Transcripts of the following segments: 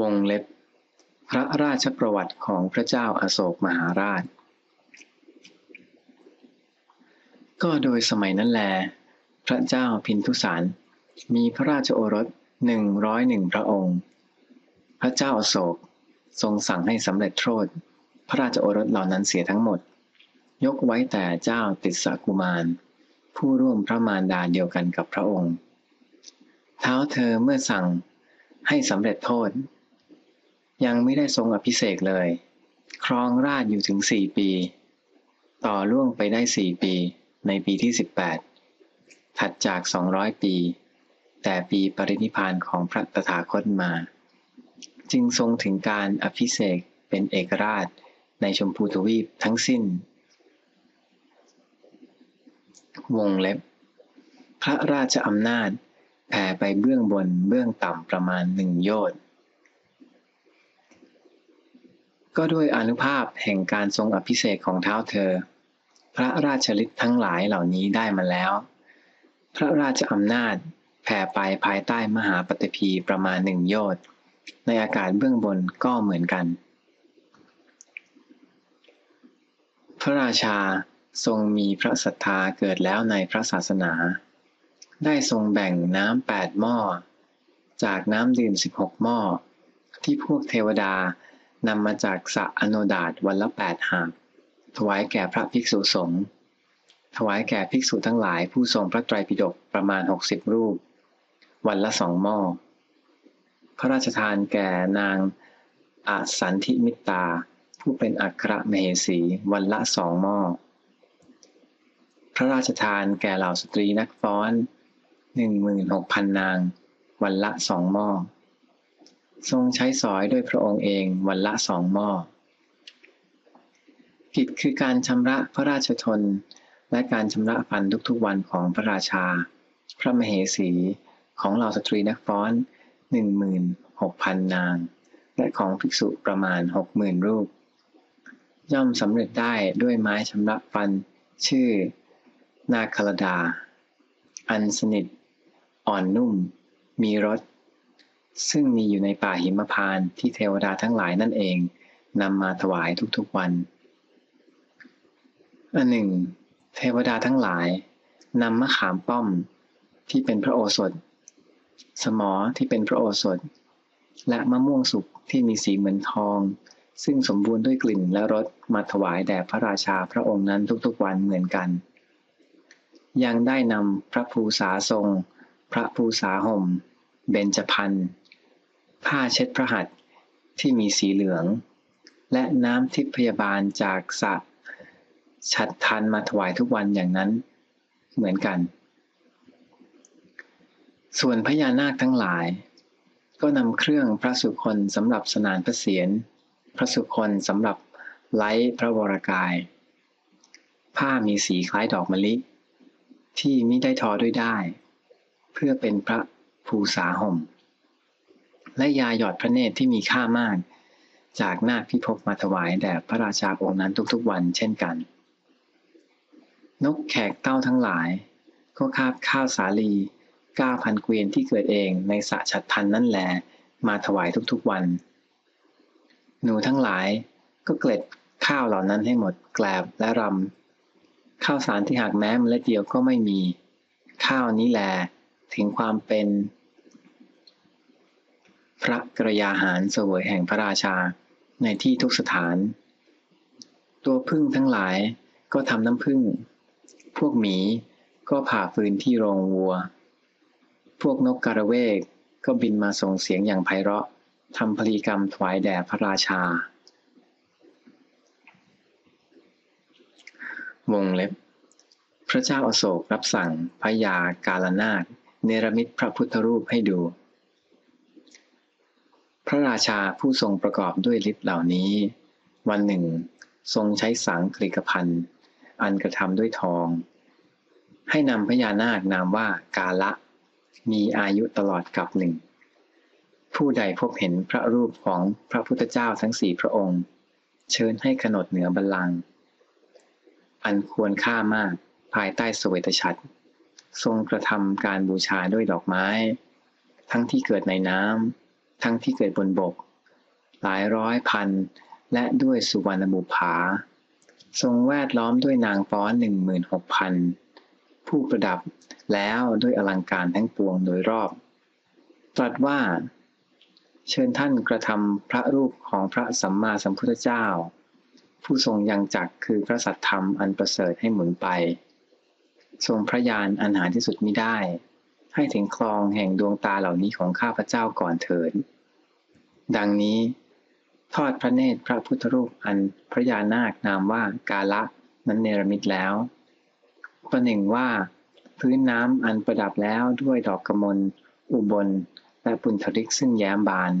วงเล็บ พระราชประวัติของพระเจ้าอาโศกมหาราช ก็โดยสมัยนั้นแล พระเจ้าพินทุสารมีพระราชโอรสหนึ่งร้อยหนึ่งพระองค์ พระเจ้าอาโศกทรงสั่งให้สำเร็จโทษ พระราชโอรสเหล่านั้นเสียทั้งหมด ยกไว้แต่เจ้าติสกุมาร ผู้ร่วมพระมารดาเดียวกันกับพระองค์ เท้าเธอเมื่อสั่งให้สำเร็จโทษ ยังไม่ได้ทรงอภิเษกเลย ครองราชอยู่ถึงสี่ปี ต่อล่วงไปได้สี่ปี ในปีที่สิบแปดถัดจากสองร้อยปี แต่ปีปรินิพานของพระตถาคตมา จึงทรงถึงการอภิเษกเป็นเอกราชในชมพูทวีปทั้งสิ้น วงเล็บ พระราชอำนาจแผ่ไปเบื้องบนเบื้องต่ำประมาณหนึ่งโยชน์ ก็ด้วยอนุภาพแห่งการทรงอภิเษกของเท้าเธอ พระราชฤทธิ์ทั้งหลายเหล่านี้ได้มาแล้ว พระราชอำนาจแผ่ไปภายใต้มหาปฏิพีประมาณหนึ่งโยชน์ในอากาศเบื้องบนก็เหมือนกัน พระราชาทรงมีพระศรัทธาเกิดแล้วในพระศาสนา ได้ทรงแบ่งน้ำแปดหม้อ จากน้ำดื่มสิบหกหม้อ ที่พวกเทวดา นำมาจากสระอโนดาตวันละแปดหากถวายแก่พระภิกษุสงฆ์ถวายแก่ภิกษุทั้งหลายผู้ทรงพระไตรปิฎกประมาณหกสิบรูป วันละสองหม้อ พระราชทานแก่นางอาสันทิมิตา ผู้เป็นอัครมเหสี วันละสองหม้อ พระราชทานแก่เหล่าสตรีนักฟ้อนหนึ่งหมื่นหกพันนาง วันละสองหม้อ ทรงใช้สอยด้วยพระองค์เองวันละสองหม้อกิจคือการชำระพระราชทน และการชำระฟันทุกๆวันของพระราชา พระมเหสีของเหล่าสตรีนักฟ้อนหนึ่งหมื่นหกพันนาง และของภิกษุประมาณหกหมื่นรูป ย่อมสำเร็จได้ด้วยไม้ชำระฟัน ชื่อ นาคลดา อันสนิท อ่อนนุ่ม มีรส ซึ่งมีอยู่ในป่าหิมพานที่เทวดาทั้งหลายนั่นเองนำมาถวายทุกๆวันอันหนึ่ง เทวดาทั้งหลายนำมะขามป้อมที่เป็นพระโอสถ สมอที่เป็นพระโอสถ และมะม่วงสุกที่มีสีเหมือนทอง ซึ่งสมบูรณ์ด้วยกลิ่นและรสมาถวายแด่พระราชาพระองค์นั้นทุกๆวันเหมือนกัน ยังได้นำพระภูษาทรง พระภูษาห่ม เบญจพรรณ ผ้าเช็ดพระหัตถ์ที่มีสีเหลือง และน้ำทิพยาบาลจากสระฉัดทันมาถวายทุกวันอย่างนั้นเหมือนกัน ส่วนพญานาคทั้งหลาย ก็นำเครื่องพระสุคนสำหรับสนานพระเศียรพระสุคนสำหรับไล้พระวรกาย ผ้ามีสีคล้ายดอกมะลิ ที่มิได้ทอด้วยได้ เพื่อเป็นพระภูษาห่ม และยาหยอดพระเนตรที่มีค่ามาก จากนาคพิภพมาถวายแด่พระราชาองค์นั้นทุกๆวันเช่นกัน นกแขกเต้าทั้งหลาย ก็คาบข้าวสาลีก้าพันเกวียนที่เกิดเองในสระฉัดทันนั่นแหลมาถวายทุกๆวัน หนูทั้งหลายก็เกล็ดข้าวเหล่านั้นให้หมดแกลบและรำข้าวสารที่หากแม้เมล็ดเดียวก็ไม่มี ข้าวนี้แหลถึงความเป็น พระกระยาหารเสวยแห่งพระราชาในที่ทุกสถาน ตัวพึ่งทั้งหลายก็ทำน้ำพึ่ง พวกหมีก็ผ่าฟืนที่โรงวัว พวกนกกระเวกก็บินมาส่งเสียงอย่างไพเราะทำพลีกรรมถวายแด่พระราชา วงเล็บ พระเจ้าอาโศกรับสั่งพระยากาลนาคเนรมิตพระพุทธรูปให้ดู พระราชาผู้ทรงประกอบด้วยฤทธิ์เหล่านี้ วันหนึ่ง ทรงใช้สังกฤกพันธ์อันกระทำด้วยทอง ให้นำพญานาคนามว่ากาละ มีอายุตลอดกับหนึ่ง ผู้ใดพบเห็นพระรูปของพระพุทธเจ้าทั้งสี่พระองค์ เชิญให้ขนดเหนือบัลลังก์อันควรค่ามากภายใต้สเวตฉัตรทรงกระทำการบูชาด้วยดอกไม้ ทั้งที่เกิดในน้ำ ทั้งที่เกิดบนบก หลายร้อยพัน และด้วยสุวรรณบุภา ทรงแวดล้อมด้วยนางฟ้อนหนึ่งหมื่นหกพันผู้ประดับแล้วด้วยอลังการทั้งปวงโดยรอบ ตรัสว่า เชิญท่านกระทำพระรูปของพระสัมมาสัมพุทธเจ้า ผู้ทรงยังจักคือพระสัทธรรมอันประเสริฐให้หมุนไป ทรงพระญาณอันหาที่สุดมิได้ ให้ถึงคลองแห่งดวงตาเหล่านี้ของข้าพเจ้าก่อนเถิดดังนี้ ทอดพระเนตรพระพุทธรูปอันพระยานาคนามว่ากาละนั้นเนรมิตแล้วประหนึ่งว่า พื้นน้ำอันประดับแล้วด้วยดอกกระมล อุบล และปุณธริกซึ่งแย้มบาน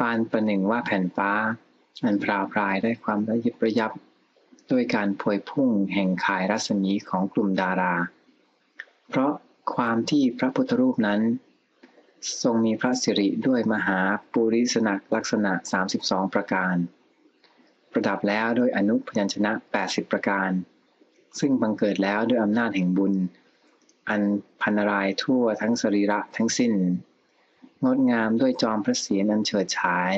ปานประหนึ่งว่าแผ่นฟ้า อันพราวพรายได้ความระยิบระยับ ด้วยการพวยพุ่งแห่งขายรัศมีของกลุ่มดารา เพราะ ความที่พระพุทธรูปนั้น ทรงมีพระสิริด้วยมหาปุริสนักลักษณะ 32 ประการ ประดับแล้วด้วยอนุพยัญชนะ 80 ประการ ซึ่งบังเกิดแล้วด้วยอำนาจแห่งบุญ อันพันรายทั่วทั้งสรีระทั้งสิ้น งดงามด้วยจอมพระเศียรอันเฉิดฉาย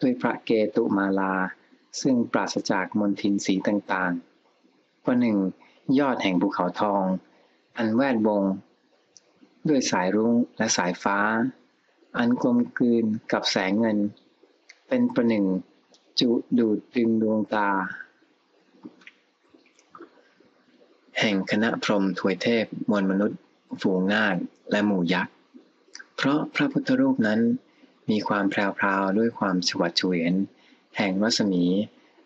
ด้วยพระเกตุมาลา ซึ่งปราศจากมนทินสีต่างๆประหนึ่งยอดแห่งภูเขาทอง อันแวดวง ด้วยสายรุ้งและสายฟ้า อันกลมกลืนกับแสงเงิน เป็นประหนึ่ง จุดูดดึงดวงตา แห่งคณะพรหมถวยเทพมวลมนุษย์ฝูงนาคและหมู่ยักษ์ เพราะพระพุทธรูปนั้นมีความแพรวๆด้วยความฉวัสดเฉวียนแห่งรัศมี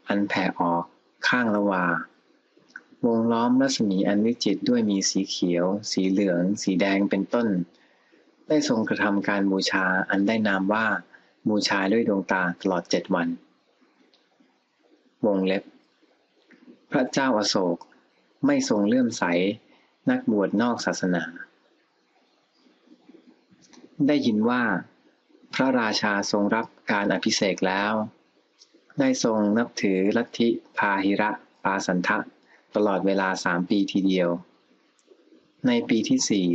อันแผ่ออกข้างละวา วงล้อมรัศมีอันวิจิตด้วยมีสีเขียว สีเหลือง สีแดงเป็นต้น ได้ทรงกระทำการบูชาอันได้นามว่า บูชาด้วยดวงตาตลอดเจ็ดวัน วงเล็บ พระเจ้าอาโศกไม่ทรงเลื่อมใส นักบวชนอกศาสนา ได้ยินว่า พระราชาทรงรับการอภิเษกแล้ว ได้ทรงนับถือลัทธิพาหิระปาสันทะ ตลอดเวลาสามปีทีเดียว ในปีที่สี่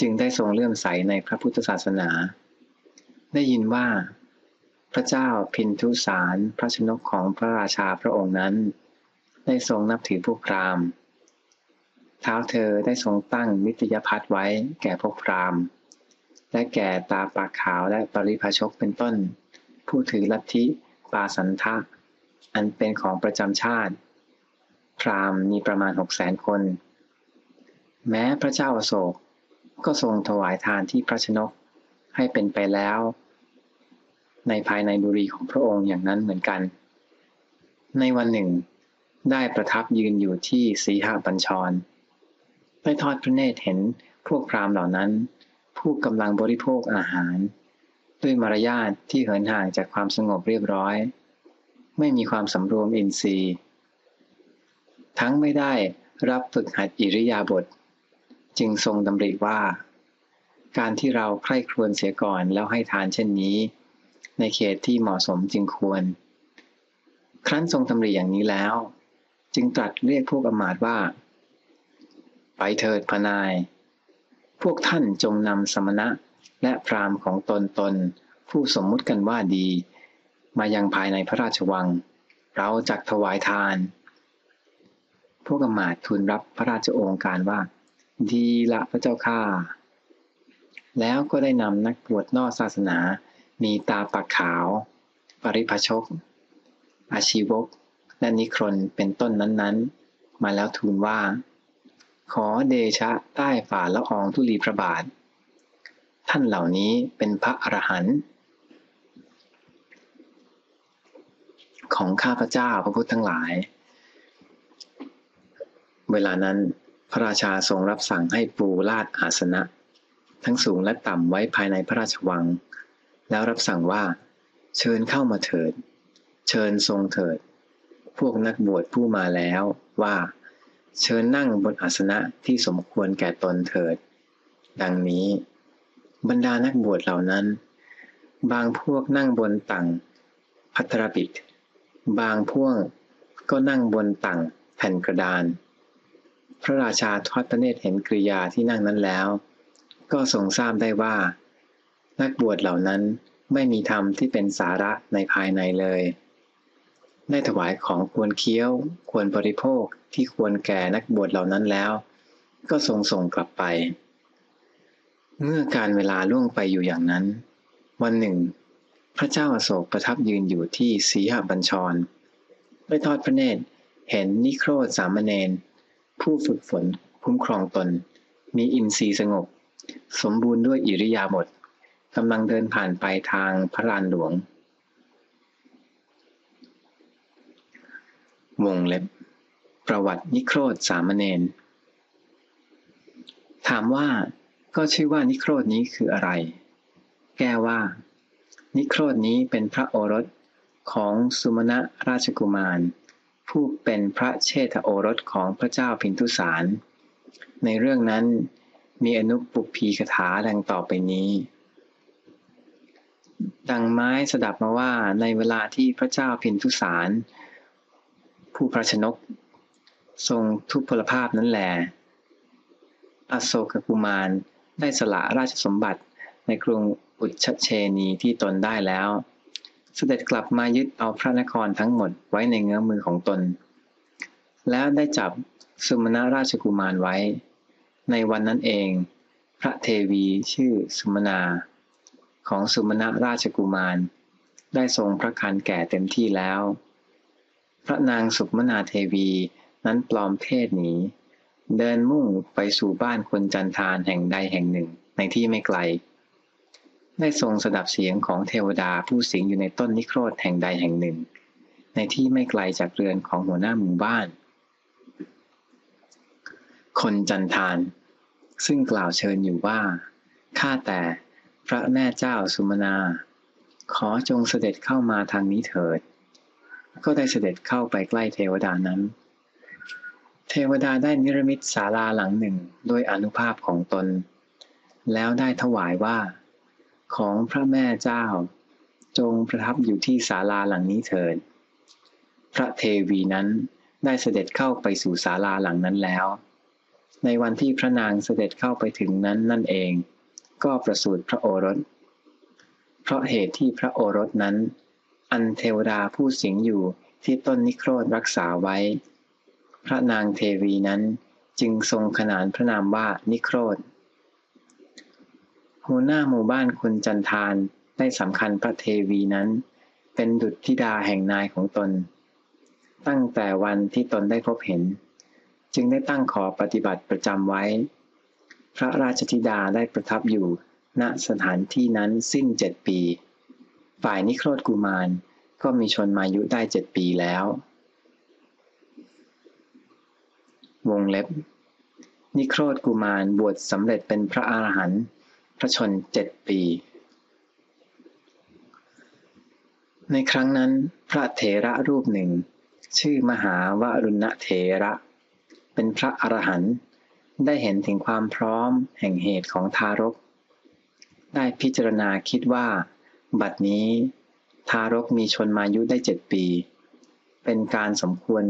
จึงได้ทรงเลื่อมใสในพระพุทธศาสนา ได้ยินว่า พระเจ้าพินทุสารพระชนกของพระราชาพระองค์นั้น ได้ทรงนับถือพวกพราหมณ์ เท้าเธอได้ทรงตั้งนิตยพัฒไว้แก่พวกพราหมณ์ และแก่ตาปากขาวและปริพาชกเป็นต้น ผู้ถือลัทธิปาสันทะอันเป็นของประจำชาติ พราหมณ์มีประมาณหกแสนคน แม้พระเจ้าอโศกก็ทรงถวายทานที่พระชนกให้เป็นไปแล้ว ในภายในบุรีของพระองค์อย่างนั้นเหมือนกัน ในวันหนึ่ง ได้ประทับยืนอยู่ที่สีหบัญชรได้ทอดพระเนตรเห็นพวกพราหมณ์เหล่านั้น ผู้กำลังบริโภคอาหาร ด้วยมารยาทที่เหินห่างจากความสงบเรียบร้อย ไม่มีความสำรวมอินทรีย์ ทั้งไม่ได้รับฝึกหัดอิริยาบถจึงทรงดำริว่า การที่เราใคร่ครวญเสียก่อนแล้วให้ทานเช่นนี้ ในเขตที่เหมาะสมจึงควร ครั้นทรงดำริอย่างนี้แล้ว จึงตรัสเรียกพวกอมาตว่า ไปเถิดพนาย พวกท่านจงนำสมณะและพรามของตนตน ผู้สมมุติกันว่าดี มายังภายในพระราชวัง เราจักถวายทาน พวกอมาตทูลรับพระราชโองการว่า ดีละพระเจ้าข้าแล้วก็ได้นำนักบวชนอกศาสนา มีตาปากขาว ปริพชก อาชีวก และนิครนเป็นต้นนั้นๆ มาแล้วทูลว่า ขอเดชะใต้ฝ่าละอองธุลีพระบาท ท่านเหล่านี้เป็นพระอรหันต์ของข้าพเจ้าพระพุทธทั้งหลาย เวลานั้นพระราชาทรงรับสั่งให้ปูลาดอาสนะ ทั้งสูงและต่ำไว้ภายในพระราชวัง แล้วรับสั่งว่า เชิญเข้ามาเถิด เชิญทรงเถิด พวกนักบวชผู้มาแล้วว่า เชิญนั่งบนอาสนะที่สมควรแก่ตนเถิด ดังนี้ บรรดานักบวชเหล่านั้น บางพวกนั่งบนตังพัทรบิดบางพวกก็นั่งบนตังแผ่นกระดาน พระราชาทอดพระเนตรเห็นกริยาที่นั่งนั้นแล้ว ก็ทรงทราบได้ว่า นักบวชเหล่านั้นไม่มีธรรมที่เป็นสาระในภายในเลย ได้ถวายของควรเคี้ยว ควรบริโภคที่ควรแก่นักบวชเหล่านั้นแล้ว ก็ทรงส่งกลับไป เมื่อการเวลาล่วงไปอยู่อย่างนั้น วันหนึ่ง พระเจ้าอาโศกประทับยืนอยู่ที่สีหบัญชรได้ทอดพระเนตรเห็นนิโครธสามเณร ผู้ฝึกฝนคุ้มครองตน มีอินทรีย์สงบ สมบูรณ์ด้วยอิริยาบถกำลังเดินผ่านไปทางพระลานหลวง วงเล็บ ประวัตินิโครธสามเณรถามว่าก็ชื่อว่านิโครธนี้คืออะไร แก้ว่า นิโครธนี้เป็นพระโอรสของสุมาณะราชกุมาร ผู้เป็นพระเชษฐโอรสของพระเจ้าพินทุสาร ในเรื่องนั้นมีอนุปุพีคาถาดังต่อไปนี้ ดังไม้สดับมาว่าในเวลาที่พระเจ้าพินทุสาร ผู้พระชนก ทรงทุพพลภาพนั้นแหลอโศกกุมารได้สละราชสมบัติในกรุงอุชเชนีที่ตนได้แล้ว เสด็จกลับมายึดเอาพระนครทั้งหมดไว้ในเงื้อมือของตน แล้วได้จับสุมาณราชกุมารไว้ ในวันนั้นเอง พระเทวีชื่อสุมนาของสุมาณราชกุมาร ได้ทรงพระคันแก่เต็มที่แล้ว พระนางสุมนาเทวีนั้นปลอมเพศหนีเดินมุ่งไปสู่บ้านคนจันทานแห่งใดแห่งหนึ่งในที่ไม่ไกล ได้ทรงสดับเสียงของเทวดาผู้สิงอยู่ในต้นนิโครธแห่งใดแห่งหนึ่ง ในที่ไม่ไกลจากเรือนของหัวหน้าหมู่บ้าน คนจันทานซึ่งกล่าวเชิญอยู่ว่า ข้าแต่พระแม่เจ้าสุมนา ขอจงเสด็จเข้ามาทางนี้เถิด ก็ได้เสด็จเข้าไปใกล้เทวดานั้น เทวดาได้นิรมิตศาลาหลังหนึ่งด้วยอนุภาพของตน แล้วได้ถวายว่า ของพระแม่เจ้า จงประทับอยู่ที่ศาลาหลังนี้เถิด พระเทวีนั้นได้เสด็จเข้าไปสู่ศาลาหลังนั้นแล้ว ในวันที่พระนางเสด็จเข้าไปถึงนั้นนั่นเอง ก็ประสูติพระโอรส เพราะเหตุที่พระโอรสนั้น อันเทวดาผู้สิงอยู่ที่ต้นนิโครธรักษาไว้ พระนางเทวีนั้นจึงทรงขนานพระนามว่านิโครธ หัวหน้าหมู่บ้านคนจันทานได้สำคัญพระเทวีนั้น เป็นดุจธิดาแห่งนายของตน ตั้งแต่วันที่ตนได้พบเห็น จึงได้ตั้งขอปฏิบัติประจำไว้ พระราชธิดาได้ประทับอยู่ณสถานที่นั้นสิ้นเจ็ดปี ฝ่ายนิโครธกุมารก็มีชนมายุได้เจ็ดปีแล้ว วงเล็บ นิโครธกุมารบวชสำเร็จเป็นพระอรหันต์ พระชนเจ็ดปี ในครั้งนั้นพระเถระรูปหนึ่ง ชื่อมหาวรุณเถระ เป็นพระอรหันต์ได้เห็นถึงความพร้อมแห่งเหตุของทารก ได้พิจารณาคิดว่า บัดนี้ ทารกมีชนมายุได้เจ็ดปี เป็นการสมควร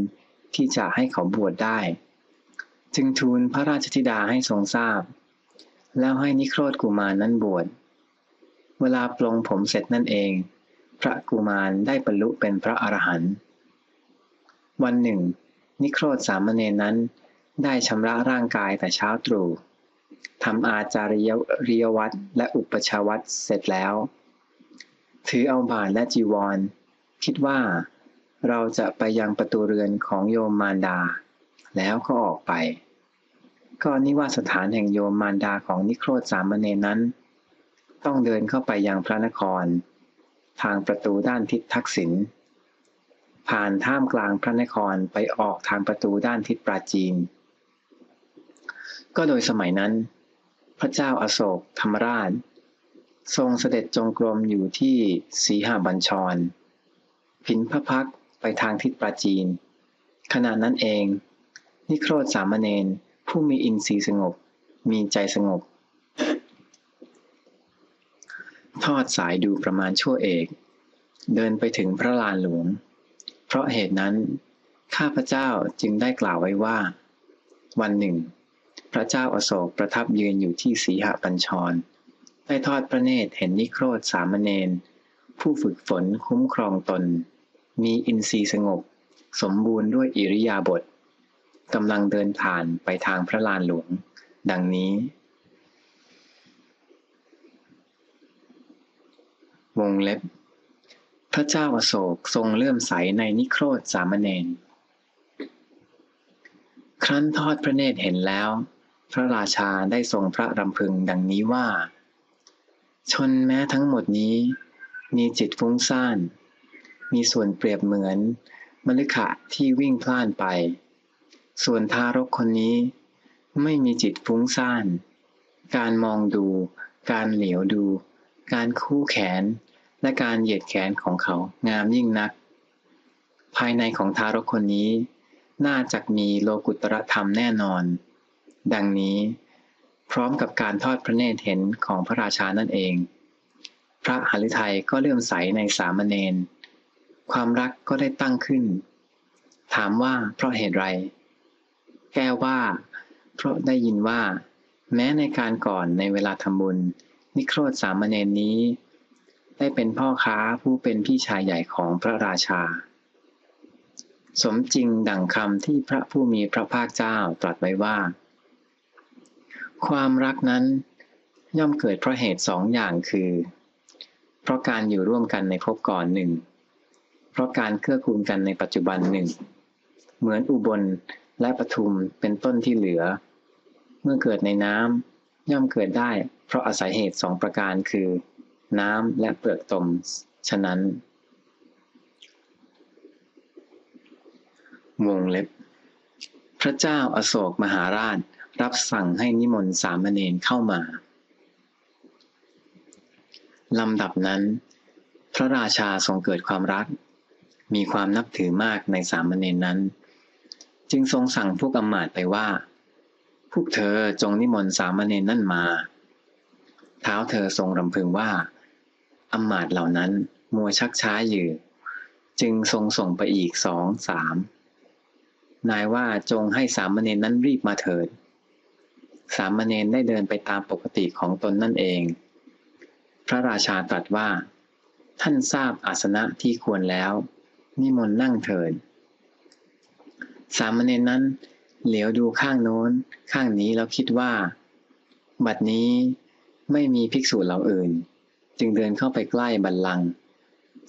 ที่จะให้เขาบวชได้ จึงทูลพระราชธิดาให้ทรงทราบ แล้วให้นิโครธกุมารนั้นบวช เวลาปลงผมเสร็จนั่นเอง พระกุมารได้บรรลุเป็นพระอรหันต์วันหนึ่ง นิโครธสามเณรนั้นได้ชำระร่างกายแต่เช้าตรู่ทำอาจาริยริยวัตและอุปชาวัตเสร็จแล้ว ถือเอาบาทและจีวร คิดว่าเราจะไปยังประตูเรือนของโยมมารดา แล้วก็ออกไป ก็นิวาสถานแห่งโยมมารดาของนิโครธสามเณรนั้น ต้องเดินเข้าไปยังพระนคร ทางประตูด้านทิศทักษิณผ่านท่ามกลางพระนครไปออกทางประตูด้านทิศปราจีน ก็โดยสมัยนั้น พระเจ้าอาโศกธรรมราช ทรงเสด็จจงกรมอยู่ที่สีหาบัญชร ผินพระพักไปทางทิศปราจีน ขณะนั้นเอง นิโครธสามเณร ผู้มีอินทรีย์สงบ มีใจสงบ ทอดสายดูประมาณชั่วเอก เดินไปถึงพระลานหลวง เพราะเหตุนั้น ข้าพเจ้าจึงได้กล่าวไว้ว่า วันหนึ่ง พระเจ้าอโศกประทับยืนอยู่ที่สีหปัญชร ได้ทอดพระเนตรเห็นนิโครธสามเณรผู้ฝึกฝนคุ้มครองตน มีอินทรีย์สงบ สมบูรณ์ด้วยอิริยาบถ กำลังเดินผ่านไปทางพระลานหลวง ดังนี้ วงเล็บ พระเจ้าอโศกทรงเลื่อมใสในนิโครธสามเณรครั้นทอดพระเนตรเห็นแล้ว พระราชาได้ทรงพระรำพึงดังนี้ว่า ชนแม้ทั้งหมดนี้ มีจิตฟุ้งซ่าน มีส่วนเปรียบเหมือนมฤขะที่วิ่งพล่านไป ส่วนทารกคนนี้ ไม่มีจิตฟุ้งซ่าน การมองดู การเหลียวดู การคู่แขน และการเหยียดแขนของเขางามยิ่งนัก ภายในของทารกคนนี้ น่าจะมีโลกุตรธรรมแน่นอน ดังนี้ พร้อมกับการทอดพระเนตรเห็นของพระราชานั่นเอง พระหฤทัยก็เลื่อมใสในสามเณรความรักก็ได้ตั้งขึ้น ถามว่าเพราะเหตุไร ก้ว่า เพราะได้ยินว่า แม้ในการก่อนในเวลาทำบุญ นิโครธสามเณรนี้ ได้เป็นพ่อค้าผู้เป็นพี่ชายใหญ่ของพระราชา สมจริงดังคำที่พระผู้มีพระภาคเจ้าตรัสไว้ว่า ความรักนั้นย่อมเกิดเพราะเหตุสองอย่างคือ เพราะการอยู่ร่วมกันในภพก่อนหนึ่ง เพราะการเกื้อกูลกันในปัจจุบันหนึ่ง เหมือนอุบล และปทุมเป็นต้นที่เหลือ เมื่อเกิดในน้ำย่อมเกิดได้ เพราะอาศัยเหตุสองประการคือ น้ำและเปลือกตม ฉะนั้น วงเล็บ พระเจ้าอาโศกมหาราช รับสั่งให้นิมนต์สามเณรเข้ามาลำดับนั้น พระราชาทรงเกิดความรัก มีความนับถือมากในสามเณรนั้น จึงทรงสั่งพวกอมาตไปว่า พวกเธอจงนิมนต์สามเณรนั่นมา เท้าเธอทรงรำพึงว่าอมาตเหล่านั้นมัวชักช้าอยู่จึงทรงส่งไปอีกสองสามนายว่าจงให้สามเณรนั้นรีบมาเถิด สามเณรได้เดินไปตามปกติของตนนั่นเอง พระราชาตรัสว่า ท่านทราบอาสนะที่ควรแล้ว นิมนต์นั่งเถิด สามเณรนั้น เหลียวดูข้างโน้น ข้างนี้แล้วคิดว่า บัดนี้ไม่มีภิกษุเหล่าอื่น จึงเดินเข้าไปใกล้บัลลังก์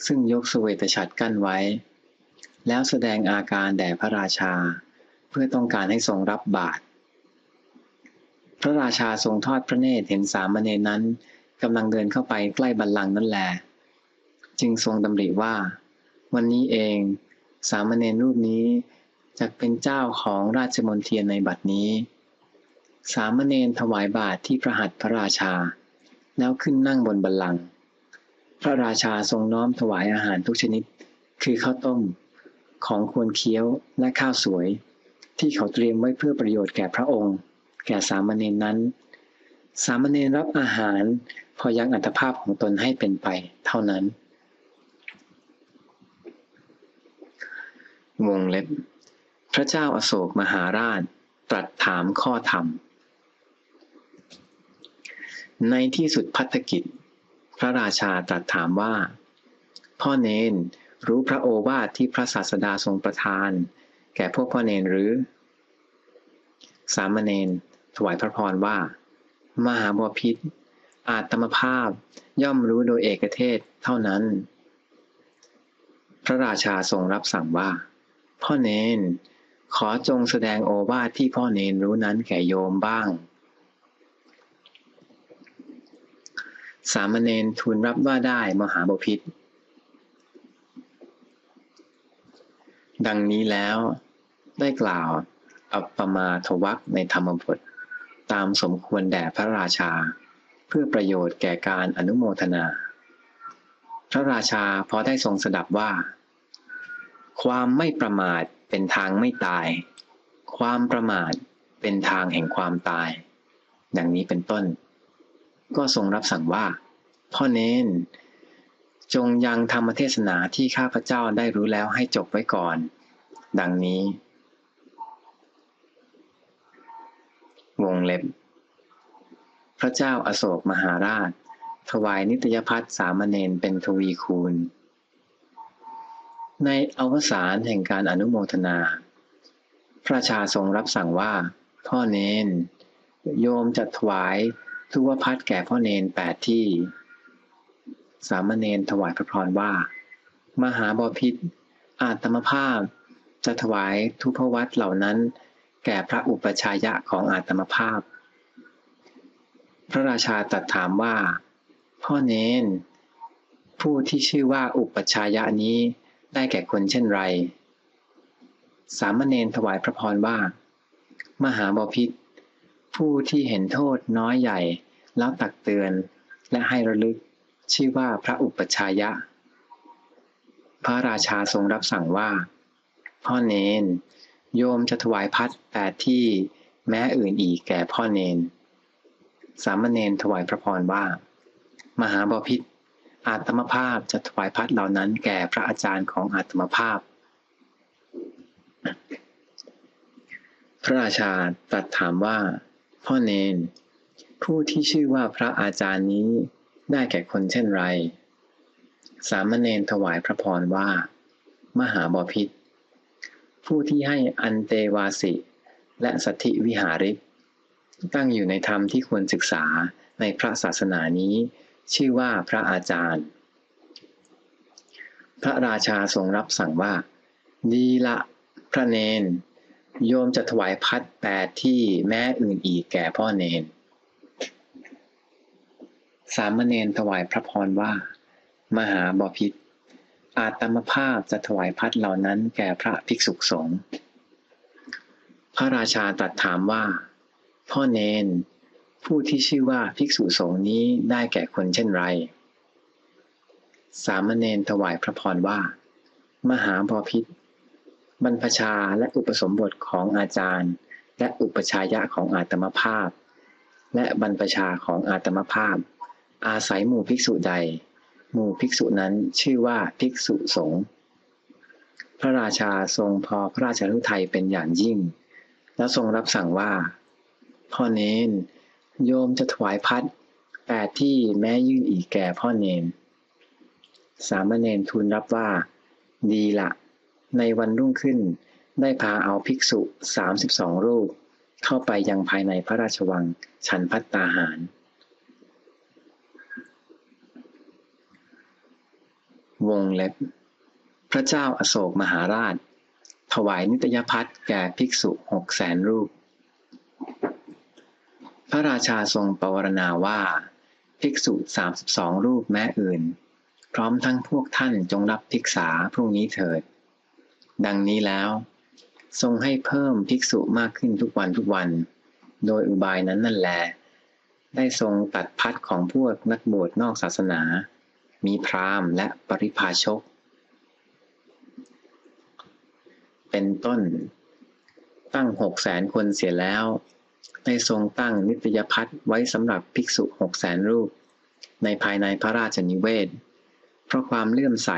ซึ่งยกสเวตฉัตรกั้นไว้ แล้วแสดงอาการแด่พระราชา เพื่อต้องการให้ทรงรับบาตรพระราชาทรงทอดพระเนตรเห็นสามเณรนั้นกำลังเดินเข้าไปใกล้บัลลังก์นั่นแหละจึงทรงดำริว่า วันนี้เอง สามเณรรูปนี้ จะเป็นเจ้าของราชมนเทียนในบัดนี้ สามเณรถวายบาตรที่พระหัตถ์พระราชา แล้วขึ้นนั่งบนบัลลังก์พระราชาทรงน้อมถวายอาหารทุกชนิด คือข้าวต้ม ของควรเคี้ยวและข้าวสวย ที่เขาเตรียมไว้เพื่อประโยชน์แก่พระองค์ แก่สามเณรนั้น สามเณรรับอาหารพอยังอัตภาพของตนให้เป็นไปเท่านั้น วงเล็บ พระเจ้าอาโศกมหาราชตรัสถามข้อธรรม ในที่สุดพัฒกิจ พระราชาตรัสถามว่า พ่อเนนรู้พระโอวาทที่พระศาสดาทรงประทาน แก่พวกพ่อเนนหรือ สามเณรถวายพระพรว่า มหาบพิษ อาตมภาพย่อมรู้โดยเอกเทศเท่านั้น พระราชาทรงรับสั่งว่า พ่อเนน ขอจงแสดงโอวาทที่พ่อเนนรู้นั้นแก่โยมบ้าง สามเณรทูลรับว่าได้มหาบพิษดังนี้แล้วได้กล่าวอัปปมาทวักในธรรมบท ตามสมควรแด่พระราชา เพื่อประโยชน์แก่การอนุโมทนา พระราชาพอได้ทรงสดับว่า ความไม่ประมาท เป็นทางไม่ตาย ความประมาทเป็นทางแห่งความตาย ดังนี้เป็นต้น ก็ทรงรับสั่งว่า พ่อเน้น จงยังธรรมเทศนาที่ข้าพเจ้าได้รู้แล้วให้จบไว้ก่อน ดังนี้ วงเล็บ พระเจ้าอาโศกมหาราช ถวายนิตยพัฒสามเณรเป็นทวีคูณ ในอวสานแห่งการอนุโมทนา พระชาทรงรับสั่งว่า พ่อเนน โยมจะถวายทุวพัฒแก่พ่อเนนแปดที่ สามเณรถวายพระพรว่า มหาบพิษอาตมภาพจะถวายทุพวัตเหล่านั้น แก่พระอุปชายะของอาตมภาพ พระราชาตรัสถามว่า พ่อเนน ผู้ที่ชื่อว่าอุปชายะนี้ ได้แก่คนเช่นไร สามเณรถวายพระพรว่า มหาบพิษผู้ที่เห็นโทษน้อยใหญ่ แล้วตักเตือนและให้ระลึก ชื่อว่าพระอุปชายะ พระราชาทรงรับสั่งว่า พ่อเนน โยมจะถวายพัดแปดที่แม้อื่นอีกแก่พ่อเนน สามเณรถวายพระพรว่า มหาบพิษ อาตมภาพจะถวายพัดเหล่านั้นแก่พระอาจารย์ของอาตมภาพ พระราชาตรัสถามว่า พ่อเนน ผู้ที่ชื่อว่าพระอาจารย์นี้ได้แก่คนเช่นไร สามเณรถวายพระพรว่า มหาบพิษผู้ที่ให้อันเตวาสิ และสัทธิวิหาริก ตั้งอยู่ในธรรมที่ควรศึกษาในพระศาสนานี้ ชื่อว่าพระอาจารย์ พระราชาทรงรับสั่งว่า ดีละพระเนน โยมจะถวายพัดแปดที่แม่อื่นอีกแก่พ่อเนน สามเณรถวายพระพรว่า มหาบพิษอาตมภาพจะถวายพัดเหล่านั้นแก่พระภิกษุสงฆ์พระราชาตรัสถามว่า พ่อเนน ผู้ที่ชื่อว่าภิกษุสงฆ์นี้ได้แก่คนเช่นไร สามเณรถวายพระพรว่า มหาบพิษบรรพชาและอุปสมบทของอาจารย์ และอุปชายะของอาตมภาพ และบรรพชาของอาตมภาพ อาศัยหมู่ภิกษุใด หมู่ภิกษุนั้นชื่อว่าภิกษุสงฆ์พระราชาทรงพอพระราชฤทัยเป็นอย่างยิ่ง แล้วทรงรับสั่งว่า พ่อเนน โยมจะถวายพัดแปดที่แม้ยื่นอีกแก่พ่อเนน สามเณรทูลรับว่า ดีละในวันรุ่งขึ้นได้พาเอาภิกษุสามสิบสองรูป เข้าไปยังภายในพระราชวัง ฉันพัตตาหาร วงเล็บ พระเจ้าอโศกมหาราช ถวายนิตยพัฒแก่ภิกษุหกแสนรูป พระราชาทรงปรวารณาว่า ภิกษุสามสิบสองรูปแม้อื่น พร้อมทั้งพวกท่านจงรับภิกษาพรุ่งนี้เถิด ดังนี้แล้ว ทรงให้เพิ่มภิกษุมากขึ้นทุกวันทุกวัน โดยอุบายนั้นนั่นแล ได้ทรงตัดพัดของพวกนักบวชนอกศาสนา มีพราหมณ์และปริพาชก เป็นต้น ตั้งหกแสนคนเสียแล้ว ได้ทรงตั้งนิตยพัฒน์ไว้สำหรับภิกษุหกแสนรูป ในภายในพระราชนิเวศ เพราะความเลื่อมใส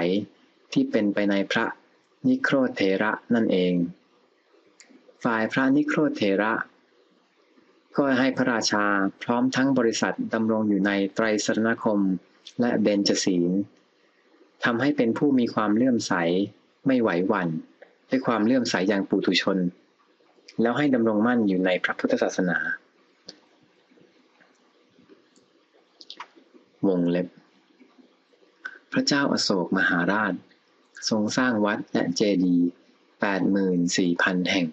ที่เป็นไปในพระนิโครเถระนั่นเอง ฝ่ายพระนิโครเถระ ก็ให้พระราชาพร้อมทั้งบริษัทดำรงอยู่ในไตรสรณคมและเบญจศีลทำให้เป็นผู้มีความเลื่อมใสไม่ไหวหวั่นด้วยความเลื่อมใสอย่างปุถุชน แล้วให้ดำรงมั่นอยู่ในพระพุทธศาสนา วงเล็บ พระเจ้าอาโศกมหาราช ทรงสร้างวัดและเจดีย์แปดหมื่นสี่พันแห่ง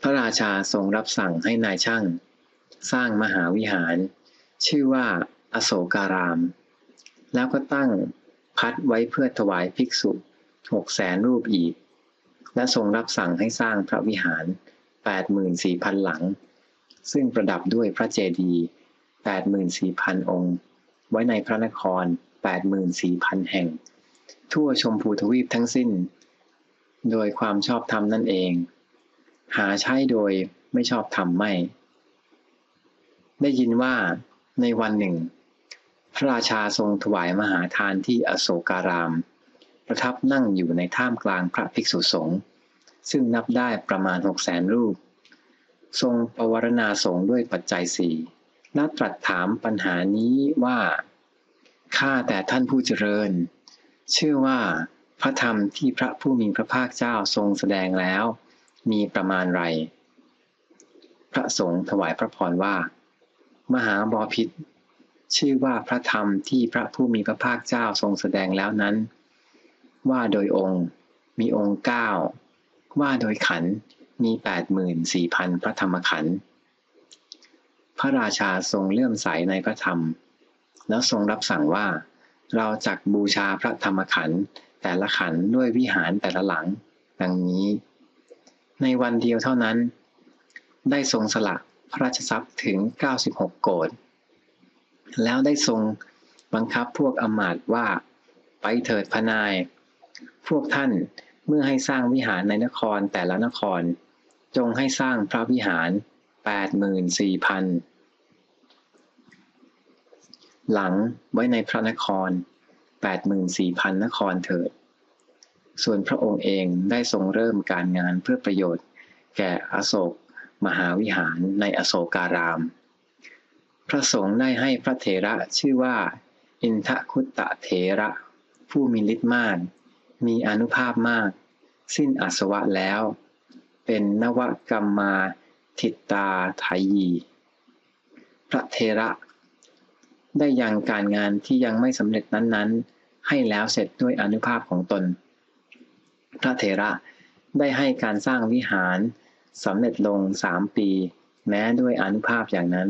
พระราชาทรงรับสั่งให้นายช่าง สร้างมหาวิหาร ชื่อว่าอโศการาม แล้วก็ตั้งพัดไว้เพื่อถวายภิกษุหกแสนรูปอีก และทรงรับสั่งให้สร้างพระวิหารแปดหมื่นสี่พันหลัง ซึ่งประดับด้วยพระเจดีย์แปดหมื่นสี่พันองค์ ไว้ในพระนครแปดหมื่นสี่พันแห่ง ทั่วชมพูทวีปทั้งสิ้น โดยความชอบธรรมนั่นเอง หาใช้โดยไม่ชอบธรรมไม่ ได้ยินว่าในวันหนึ่ง พระราชาทรงถวายมหาทานที่อโศการาม ประทับนั่งอยู่ในท่ามกลางพระภิกษุสงฆ์ซึ่งนับได้ประมาณหกแสนรูป ทรงปวารณาสงฆ์ด้วยปัจจัยสี่และตรัสถามปัญหานี้ว่าข้าแต่ท่านผู้เจริญ เชื่อว่าพระธรรมที่พระผู้มีพระภาคเจ้าทรงแสดงแล้ว มีประมาณไร พระสงฆ์ถวายพระพรว่า มหาบอพิษชื่อว่าพระธรรมที่พระผู้มีพระภาคเจ้าทรงแสดงแล้วนั้น ว่าโดยองค์มีองค์เก้าว่าโดยขันมีแปดหมื่นสี่พันพระธรรมขันธ์พระราชาทรงเลื่อมใสในพระธรรม แล้วทรงรับสั่งว่า เราจักบูชาพระธรรมขันธ์แต่ละขันธ์ด้วยวิหารแต่ละหลัง ดังนี้ ในวันเดียวเท่านั้น ได้ทรงสละพระราชทรัพย์ถึง 96 โกดแล้วได้ทรงบังคับพวกอมาตว่า ไปเถิดพนาย พวกท่านเมื่อให้สร้างวิหารในนครแต่ละนคร จงให้สร้างพระวิหาร84,000หลังไว้ในพระนคร84,000นครเถิด ส่วนพระองค์เองได้ทรงเริ่มการงานเพื่อประโยชน์ แก่อโศก มหาวิหารในอโศการาม พระสงฆ์ได้ให้พระเถระชื่อว่า อินทคุตตะเถระ ผู้มีฤทธิ์มาก มีอนุภาพมาก สิ้นอาสวะแล้ว เป็นนวกรรมมาทิตตาไทยี พระเทระ ได้ยังการงานที่ยังไม่สำเร็จนั้นๆ ให้แล้วเสร็จด้วยอนุภาพของตน พระเถระได้ให้การสร้างวิหารสำเร็จลงสามปี แม้ด้วยอนุภาพอย่างนั้น